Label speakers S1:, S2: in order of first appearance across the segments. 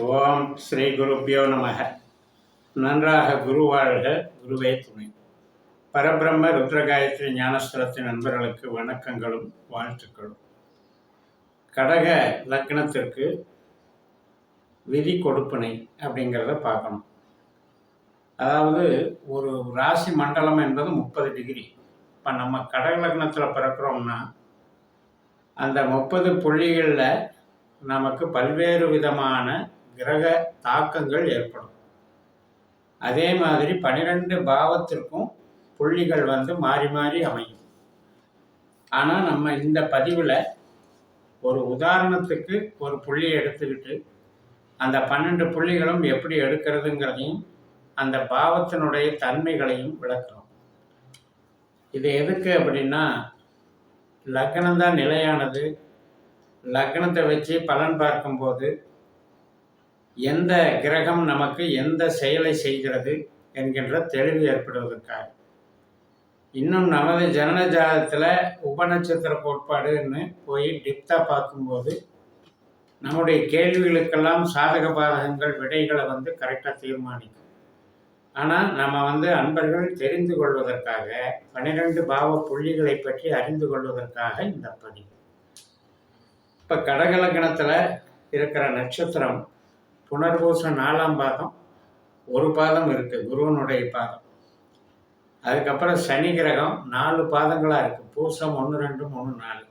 S1: ஓம் ஸ்ரீ குருப்பியோ நமக. நன்றாக குரு வாழ்க குருவே துணை. பரபிரம்ம ருத்ரகாயத்ரி ஞானஸ்தலத்தின் நண்பர்களுக்கு வணக்கங்களும் வாழ்த்துக்களும். கடக லக்னத்திற்கு விதி கொடுப்பனை அப்படிங்கிறத பார்க்கணும். அதாவது ஒரு ராசி மண்டலம் என்பது முப்பது டிகிரி. இப்போ நம்ம கடக லக்னத்தில் பிறக்கிறோம்னா அந்த முப்பது புள்ளிகளில் நமக்கு பல்வேறு விதமான கிரக தாக்கங்கள் ஏற்படும். அதே மாதிரி பன்னிரெண்டு பாவத்திற்கும் புள்ளிகள் வந்து மாறி மாறி அமையும். ஆனால் நம்ம இந்த பதிவில் ஒரு உதாரணத்துக்கு ஒரு புள்ளியை எடுத்துக்கிட்டு அந்த பன்னெண்டு புள்ளிகளும் எப்படி எடுக்கிறதுங்கிறதையும் அந்த பாவத்தினுடைய தன்மைகளையும் விளக்குறோம். இது எதுக்கு அப்படின்னா லக்னம் தான் நிலையானது. லக்னத்தை வச்சு பலன் பார்க்கும்போது எந்த கிரகம் நமக்கு எந்த செயலை செய்கிறது என்கின்ற தெளிவு ஏற்படுவதற்காக. இன்னும் நமது ஜனன ஜாதகத்தில் உபநட்சத்திர கோட்பாடுன்னு போய் டிப்தாக பார்க்கும்போது நம்முடைய கேள்விகளுக்கெல்லாம் சாதக பாதகங்கள் விடைகளை வந்து கரெக்டாக தீர்மானிக்கும். ஆனால் நம்ம வந்து அன்பர்கள் தெரிந்து கொள்வதற்காக பன்னிரெண்டு பாவ புள்ளிகளை பற்றி அறிந்து கொள்வதற்காக இந்த பதிவு. இப்போ கடகலக்கணத்தில் இருக்கிற நட்சத்திரம் புனர்பூசம் நாலாம் பாதம் ஒரு பாதம் இருக்குது குருவனுடைய பாதம். அதுக்கப்புறம் சனி கிரகம் நாலு பாதங்களாக இருக்குது பூசம் ஒன்று ரெண்டு மூணு நாலு.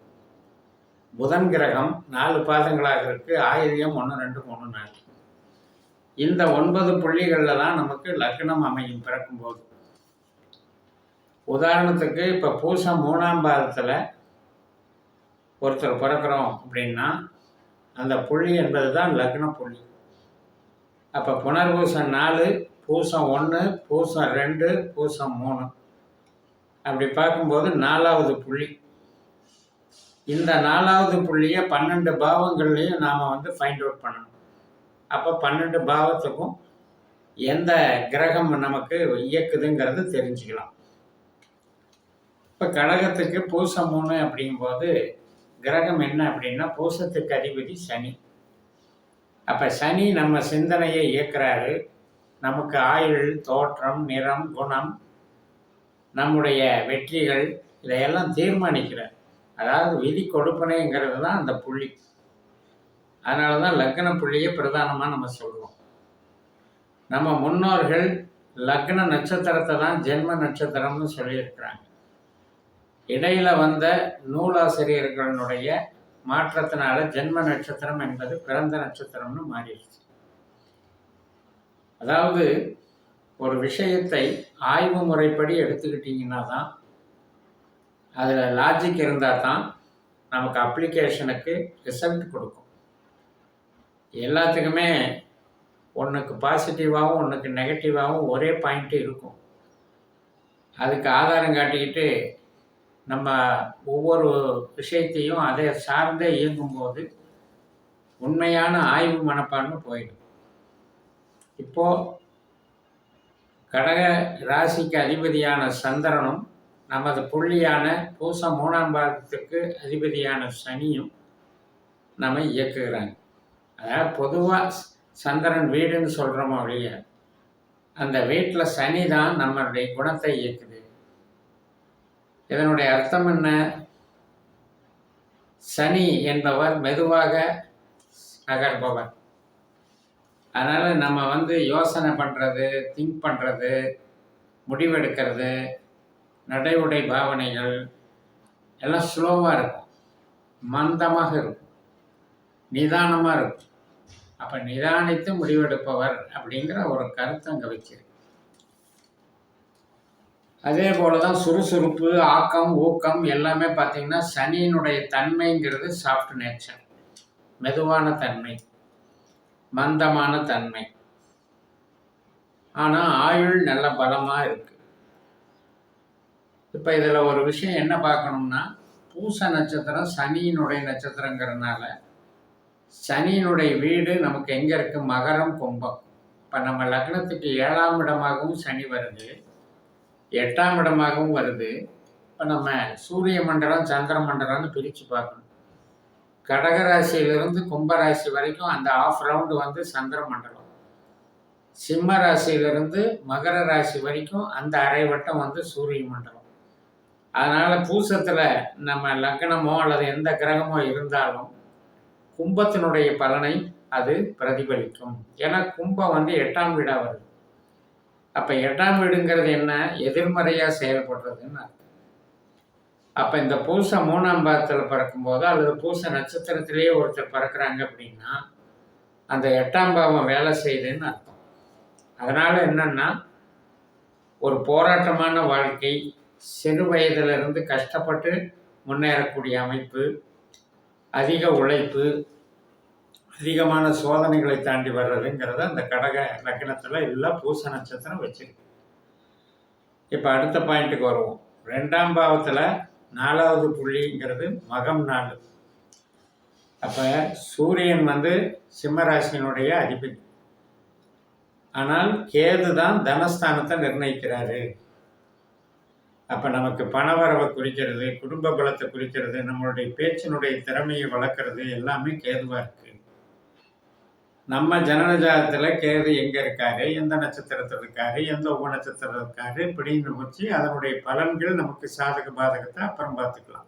S1: புதன் கிரகம் நாலு பாதங்களாக இருக்குது ஆயுதம் ஒன்று ரெண்டு மூணு நாலு. இந்த ஒன்பது புள்ளிகளில் தான் நமக்கு லக்னம் அமையும் பிறக்கும்போது. உதாரணத்துக்கு இப்போ பூசம் மூணாம் பாதத்தில் ஒருத்தர் பிறக்கிறோம் அப்படின்னா அந்த புள்ளி என்பது தான் லக்ன புள்ளி. அப்போ புனர்பூசம் நாலு பூசம் ஒன்று பூசம் ரெண்டு பூசம் மூணு. அப்படி பார்க்கும்போது நாலாவது புள்ளி. இந்த நாலாவது புள்ளியை பன்னெண்டு பாவங்கள்லேயும் நாம் வந்து ஃபைண்ட் அவுட் பண்ணணும். அப்போ பன்னெண்டு பாவத்துக்கும் எந்த கிரகம் நமக்கு இயக்குதுங்கிறது தெரிஞ்சுக்கலாம். இப்போ கடகத்துக்கு பூசம் மூணு அப்படிங்கும்போது கிரகம் என்ன அப்படின்னா பூசத்துக்கு அதிபதி சனி. அப்போ சனி நம்ம சிந்தனையை இயக்குறாரு. நமக்கு ஆயுள் தோற்றம் நிறம் குணம் நம்முடைய வெற்றிகள் இதையெல்லாம் தீர்மானிக்கிறார். அதாவது விதி கொடுப்பனைங்கிறது தான் அந்த புள்ளி. அதனால தான் லக்ன புள்ளியை பிரதானமாக நம்ம சொல்கிறோம் நம்ம முன்னோர்கள் லக்ன நட்சத்திரத்தை தான் ஜென்ம நட்சத்திரம்னு சொல்லியிருக்கிறாங்க. இடையில் வந்த நூலாசிரியர்களுடைய மாற்றத்தினால ஜென்ம நட்சத்திரம் என்பது பிறந்த நட்சத்திரம்னு மாறிடுச்சு. அதாவது ஒரு விஷயத்தை ஆய்வு முறைப்படி எடுத்துக்கிட்டிங்கன்னா தான் அதில் லாஜிக் இருந்தால் தான் நமக்கு அப்ளிகேஷனுக்கு ரிசல்ட் கொடுக்கும். எல்லாத்துக்குமே ஒன்றுக்கு பாசிட்டிவாகவும் ஒன்றுக்கு நெகட்டிவாகவும் ஒரே பாயிண்ட்டு இருக்கும். அதுக்கு ஆதாரம் காட்டிக்கிட்டு நம்ம ஒவ்வொரு விஷயத்தையும் அதை சார்ந்தே இயங்கும்போது உண்மையான ஆய்வு மனப்பான்மை போயிடும். இப்போது கடக ராசிக்கு அதிபதியான சந்திரனும் நமது புள்ளியான பூசம் மூணாம் பாகத்துக்கு அதிபதியான சனியும் நம்ம இயக்குகிறாங்க. அதாவது பொதுவாக சந்திரன் வீடுன்னு சொல்கிறோமோ ஒழிய அந்த வீட்டில் சனி தான் நம்மளுடைய குணத்தை இயக்குது. இதனுடைய அர்த்தம் என்ன? சனி என்பவர் மெதுவாக நகர்பவர். அதனால் நம்ம வந்து யோசனை பண்ணுறது திங்க் பண்ணுறது முடிவெடுக்கிறது நடை உடை பாவனைகள் எல்லாம் ஸ்லோவாக இருக்கும். மந்தமாக இருக்கும். நிதானமாக இருக்கும். அப்போ நிதானித்து முடிவெடுப்பவர் அப்படிங்கிற ஒரு கருத்தை அங்கே வச்சிருக்கு. அதே போல தான் சுறுசுறுப்பு ஆக்கம் ஊக்கம் எல்லாமே பார்த்தீங்கன்னா சனியினுடைய தன்மைங்கிறது சாஃப்ட் நேச்சர் மெதுவான தன்மை மந்தமான தன்மை. ஆனால் ஆயுள் நல்ல பலமாக இருக்குது இப்போ இதில் ஒரு விஷயம் என்ன பார்க்கணும்னா பூச நட்சத்திரம் சனியினுடைய நட்சத்திரங்கிறதுனால சனியினுடைய வீடு நமக்கு எங்கே இருக்குது மகரம் கும்பம். இப்போ நம்ம லக்னத்துக்கு ஏழாம் இடமாகவும் சனி வருது. எட்டாம் இடமாகவும் வருது. இப்போ நம்ம சூரிய மண்டலம் சந்திர மண்டலம்னு பிரித்து பார்க்கணும். கடகராசியிலிருந்து கும்பராசி வரைக்கும் அந்த ஆஃப் ரவுண்டு வந்து சந்திர மண்டலம். சிம்ம ராசியிலிருந்து மகர ராசி வரைக்கும் அந்த அரை வட்டம் வந்து சூரிய மண்டலம். அதனால் பூசத்தில் நம்ம லக்னமோ அல்லது எந்த கிரகமோ இருந்தாலும் கும்பத்தினுடைய பலனை அது பிரதிபலிக்கும். ஏன்னா கும்பம் வந்து எட்டாம் வீடாக வருது. அப்போ எட்டாம் வீடுங்கிறது என்ன? எதிர்மறையாக செயல்படுறதுன்னு அர்த்தம். அப்போ இந்த பூசை மூணாம் பாதத்தில் பறக்கும்போது அல்லது பூசை நட்சத்திரத்திலேயே ஒருத்தர் பறக்கிறாங்க அப்படின்னா அந்த எட்டாம் பாவம் வேலை செய்யுதுன்னு அர்த்தம். அதனால் என்னன்னா ஒரு போராட்டமான வாழ்க்கை சிறு வயதிலிருந்து கஷ்டப்பட்டு முன்னேறக்கூடிய அமைப்பு அதிக உழைப்பு அதிகமான சோதனைகளை தாண்டி வர்றதுங்கிறத அந்த கடக லக்னத்தில் எல்லாம் பூச நட்சத்திரம் வச்சிருக்கு. இப்போ அடுத்த பாயிண்ட்டுக்கு வருவோம். ரெண்டாம் பாவத்தில் நாலாவது புள்ளிங்கிறது மகம் நாள் அப்போ சூரியன் வந்து சிம்மராசினுடைய அதிபதி. ஆனால் கேது தான் தனஸ்தானத்தை நிர்ணயிக்கிறாரு. அப்போ நமக்கு பணவரவை குறிக்கிறது குடும்ப பலத்தை குறிக்கிறது நம்மளுடைய பேச்சினுடைய திறமையை வளர்க்குறது எல்லாமே கேதுவாக இருக்குது நம்ம ஜனனஜாதத்தில் கேது எங்கே இருக்காரு? எந்த நட்சத்திரத்தில் இருக்காரு? எந்த உப நட்சத்திரம் இருக்காரு? இப்படின்னு வச்சு அதனுடைய பலன்கள் நமக்கு சாதக பாதகத்தை அப்புறம் பார்த்துக்கலாம்.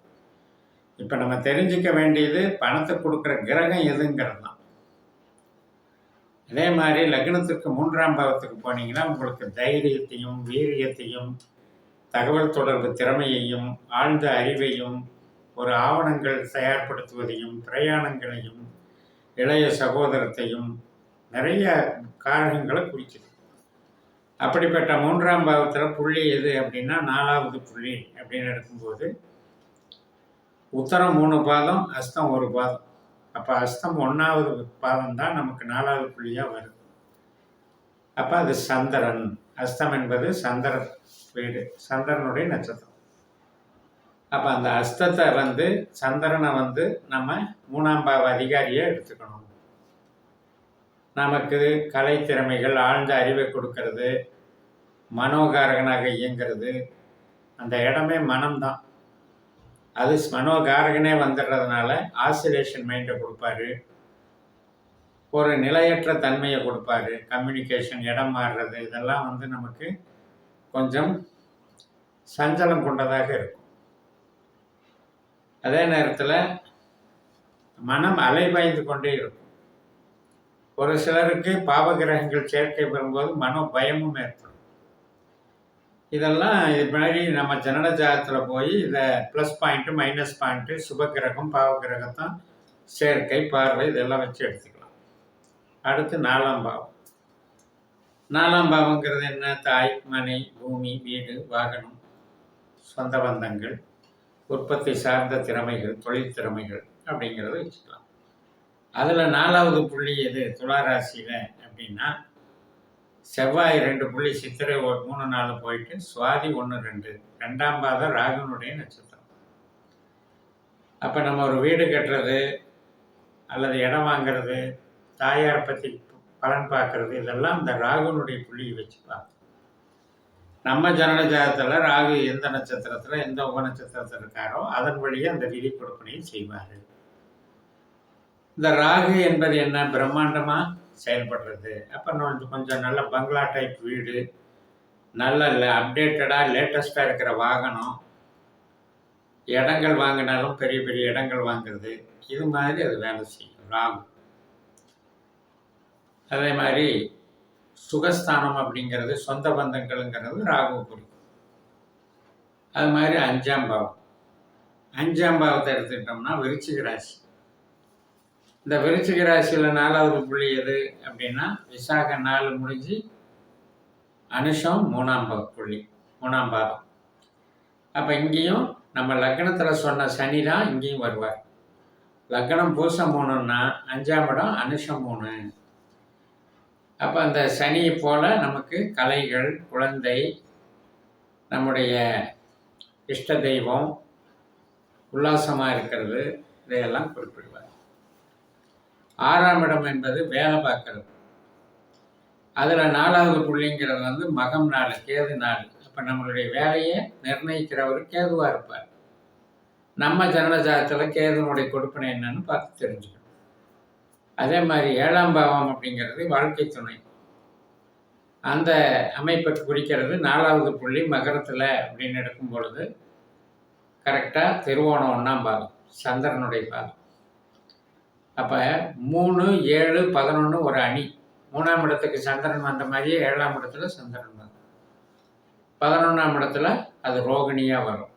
S1: இப்போ நம்ம தெரிஞ்சுக்க வேண்டியது பணத்தை கொடுக்குற கிரகம் எதுங்கிறது தான் அதே மாதிரி லக்னத்துக்கு மூன்றாம் பாவத்துக்கு போனீங்கன்னா உங்களுக்கு தைரியத்தையும் வீரியத்தையும் தகவல் தொடர்பு திறமையையும் ஆழ்ந்த அறிவையும் ஒரு ஆவணங்கள் தயார்படுத்துவதையும் பிரயாணங்களையும் இளைய சகோதரத்தையும் நிறைய காரணங்களை குறிக்குது. அப்படிப்பட்ட மூன்றாம் பாவத்தில் புள்ளி எது அப்படின்னா நாலாவது புள்ளி அப்படின்னு எடுக்கும்போது உத்தரம் மூணு பாதம் அஸ்தம் ஒரு பாதம். அப்போ அஸ்தம் ஒன்றாவது பாதம் தான் நமக்கு நாலாவது புள்ளியாக வருது. அப்போ அது சந்திரன். அஸ்தம் என்பது சந்திர வீடு சந்திரனுடைய நட்சத்திரம். அப்போ அந்த அஸ்தத்தை வந்து சந்திரனை வந்து நம்ம மூணாம் பாவ அதிகாரியை எடுத்துக்கணும். நமக்கு கலை திறமைகள் ஆழ்ந்த அறிவை கொடுக்கறது மனோகாரகனாக இயங்கிறது அந்த இடமே மனம்தான். அது மனோகாரகனே வந்துடுறதுனால ஆசிலேஷன் மைண்டை கொடுப்பாரு. ஒரு நிலையற்ற தன்மையை கொடுப்பாரு. கம்யூனிகேஷன் இடம் மாறுறது இதெல்லாம் வந்து நமக்கு கொஞ்சம் சஞ்சலம் கொண்டதாக இருக்கும். அதே நேரத்தில் மனம் அலைபாய்ந்து கொண்டே இருக்கும். ஒரு சிலருக்கு பாவகிரகங்கள் சேர்க்கை பெறும்போது மனோ பயமும் ஏற்படும். இதெல்லாம் இது மாதிரி நம்ம ஜனன ஜாதத்தில் போய் இதை ப்ளஸ் பாயிண்ட்டு மைனஸ் பாயிண்ட்டு சுபகிரகம் பாவகிரகத்தான் சேர்க்கை பார்வை இதெல்லாம் வச்சு எடுத்துக்கலாம். அடுத்து நாலாம் பாவம். நாலாம் பாவங்கிறது என்ன? தாய் மனை பூமி வீடு வாகனம் சொந்த பந்தங்கள். உற்பத்தி சார்ந்த திறமைகள் தொழில் திறமைகள் அப்படிங்கிறத வச்சுக்கலாம். அதில் நாலாவது புள்ளி எது? துளாராசியில் அப்படின்னா செவ்வாய் ரெண்டு புள்ளி சித்திரை மூணு நாள் போயிட்டு சுவாதி ஒன்று ரெண்டு. ரெண்டாம் பாதம் ராகுனுடைய நட்சத்திரம். அப்போ நம்ம ஒரு வீடு கட்டுறது அல்லது இடம் வாங்கிறது தாயார் பற்றி பலன் பார்க்கறது இதெல்லாம் இந்த ராகுனுடைய புள்ளியை வச்சு பார்க்கணும் நம்ம ஜனன ஜாதத்தில் ராகு எந்த நட்சத்திரத்தில் எந்த உப நட்சத்திரத்தில் இருக்காரோ அதன் வழியே அந்த விதி கொடுப்பனையை செய்வார். இந்த ராகு என்பது என்ன? பிரம்மாண்டமாக செயல்படுறது. அப்போ நான் கொஞ்சம் நல்ல பங்களா டைப் வீடு நல்ல அப்டேட்டடாக லேட்டஸ்ட்டாக இருக்கிற வாகனம் இடங்கள் வாங்கினாலும் பெரிய பெரிய இடங்கள் வாங்குறது இது மாதிரி அது வேலை செய்யும். ராகு. அதே மாதிரி சுகஸ்தானம் அப்படிங்கிறது சொந்த பந்தங்கள்ங்கிறது ராகு குறிக்கும். அது மாதிரி அஞ்சாம் பாவம். அஞ்சாம் பாவத்தை எடுத்துக்கிட்டோம்னா விருச்சிக ராசி. இந்த விருச்சிக ராசியில் நாலாவது புள்ளி எது அப்படின்னா விசாக நாள் முடிஞ்சு அனுஷம் மூணாம் புள்ளி மூணாம் பாதம் அப்போ இங்கேயும் நம்ம லக்னத்தில் சொன்ன சனி தான் இங்கேயும் வருவார். லக்னம் பூசம் மூணுன்னா அஞ்சாம் இடம் அனுஷம் மூணு. அப்போ அந்த சனியை போல் நமக்கு கலைகள் குழந்தை நம்முடைய இஷ்ட தெய்வம் உல்லாசமாக இருக்கிறது இதையெல்லாம் குறிப்பிடுவார். ஆறாம் இடம் என்பது வேலை பார்க்கறது. அதில் நாலாவது புள்ளிங்கிறது வந்து மகம் நாள் கேது நாள். அப்போ நம்மளுடைய வேலையை நிர்ணயிக்கிறவர் கேதுவாக இருப்பார். நம்ம ஜனன கேதுனுடைய கொடுப்பனை என்னன்னு பார்த்து தெரிஞ்சுக்கணும். அதே மாதிரி ஏழாம் பாவம் அப்படிங்கிறது வாழ்க்கை துணை. அந்த அமைப்பை குறிக்கிறது நாலாவது புள்ளி மகரத்தில் அப்படின்னு எடுக்கும் பொழுது கரெக்டாக திருவோணம் ஒன்றாம் பாகம் சந்திரனுடைய பாகம். அப்போ மூணு ஏழு பதினொன்று ஒரு அணி. மூணாம் இடத்துக்கு சந்திரன் வந்த மாதிரியே ஏழாம் இடத்துல சந்திரன் வரும் பதினொன்றாம் இடத்துல அது ரோகிணியாக வரும்.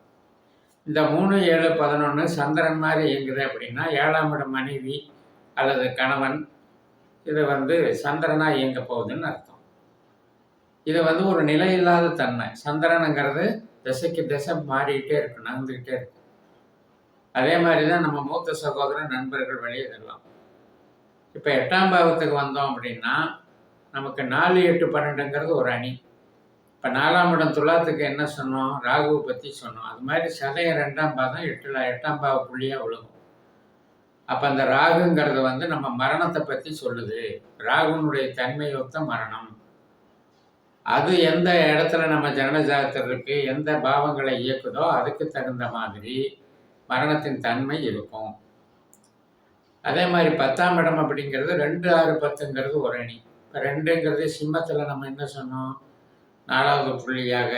S1: இந்த மூணு ஏழு பதினொன்று சந்திரன் மாதிரி இயங்குது அப்படின்னா ஏழாம் இடம் மனைவி அல்லது கணவன் இது வந்து சந்திரனாக இயங்க போகுதுன்னு அர்த்தம். இது வந்து ஒரு நிலையில்லாத தன்மை. சந்திரனுங்கிறது திசைக்கு திசை மாறிக்கிட்டே இருக்கும் நகர்ந்துக்கிட்டே இருக்கும் அதே மாதிரி தான் நம்ம மூத்த சகோதரன் நண்பர்கள் வெளியே இதெல்லாம் இப்போ எட்டாம் பாவத்துக்கு வந்தோம் அப்படின்னா நமக்கு நாலு எட்டு பன்னெண்டுங்கிறது ஒரு அணி. இப்போ நாலாம் இடம் துலாத்துக்கு என்ன சொன்னோம்? ராகுவை பற்றி சொன்னோம். அது மாதிரி சதயம் ரெண்டாம் பாதம் எட்டில் எட்டாம் பாவ புள்ளியாக விழுகும். அப்போ அந்த ராகுங்கிறது வந்து நம்ம மரணத்தை பற்றி சொல்லுது. ராகுனுடைய தன்மையொத்த மரணம். அது எந்த இடத்துல நம்ம ஜனன ஜாதகத்தில் இருக்கு எந்த பாவங்களை இயக்குதோ அதுக்கு தகுந்த மாதிரி மரணத்தின் தன்மை இருக்கும். அதே மாதிரி பத்தாம் இடம் அப்படிங்கிறது ரெண்டு ஆறு பத்துங்கிறது ஒரு அணி இப்போ ரெண்டுங்கிறது சிம்மத்தில் நம்ம என்ன சொன்னோம்? நாலாவது புள்ளியாக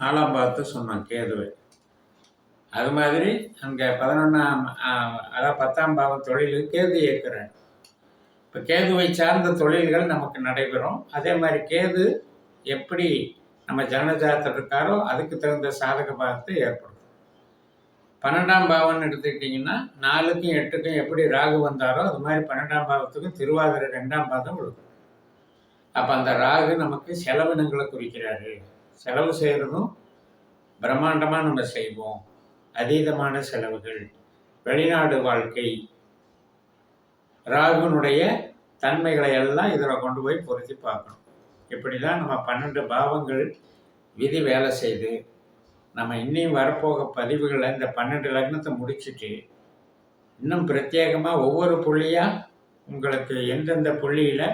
S1: நாலாம் பார்த்து சொன்னோம் கேதுவை. அது மாதிரி அங்கே பதினொன்றாம் அதாவது பத்தாம் பாவம் தொழில் கேது இயக்குறேன் இப்போ கேதுவை சார்ந்த தொழில்கள் நமக்கு நடைபெறும். அதே மாதிரி கேது எப்படி நம்ம ஜனஜாத்தர் இருக்காரோ அதுக்கு தகுந்த சாதக பாகத்தை ஏற்படும் பன்னெண்டாம் பாவம்னு எடுத்துக்கிட்டிங்கன்னா நாலுக்கும் எட்டுக்கும் எப்படி ராகு வந்தாரோ அது மாதிரி பன்னெண்டாம் பாவத்துக்கும் திருவாதிரை ரெண்டாம் பாதம் விழுக்கும் அப்போ அந்த ராகு நமக்கு செலவினங்களை குறிக்கிறாரு. செலவு செய்கிறதும் பிரம்மாண்டமாக நம்ம செய்வோம். அதீதமான செலவுகள். வெளிநாடு வாழ்க்கை. ராகுனுடைய தன்மைகளை எல்லாம் இதில் கொண்டு போய் பொருத்தி பார்க்கணும். இப்படி தான் நம்ம பன்னெண்டு பாவங்கள் விதி வேலை செய்து நம்ம இன்னும் வரப்போக பதிவுகளை இந்த பன்னெண்டு லக்னத்தை முடிச்சுட்டு இன்னும் பிரத்யேகமாக ஒவ்வொரு புள்ளியாக உங்களுக்கு எந்தெந்த புள்ளியில்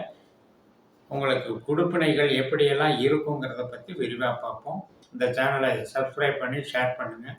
S1: உங்களுக்கு கொடுப்பினைகள் எப்படியெல்லாம் இருக்குங்கிறத பற்றி விரிவாக பார்ப்போம். இந்த சேனலை சப்ஸ்கிரைப் பண்ணி ஷேர் பண்ணுங்கள்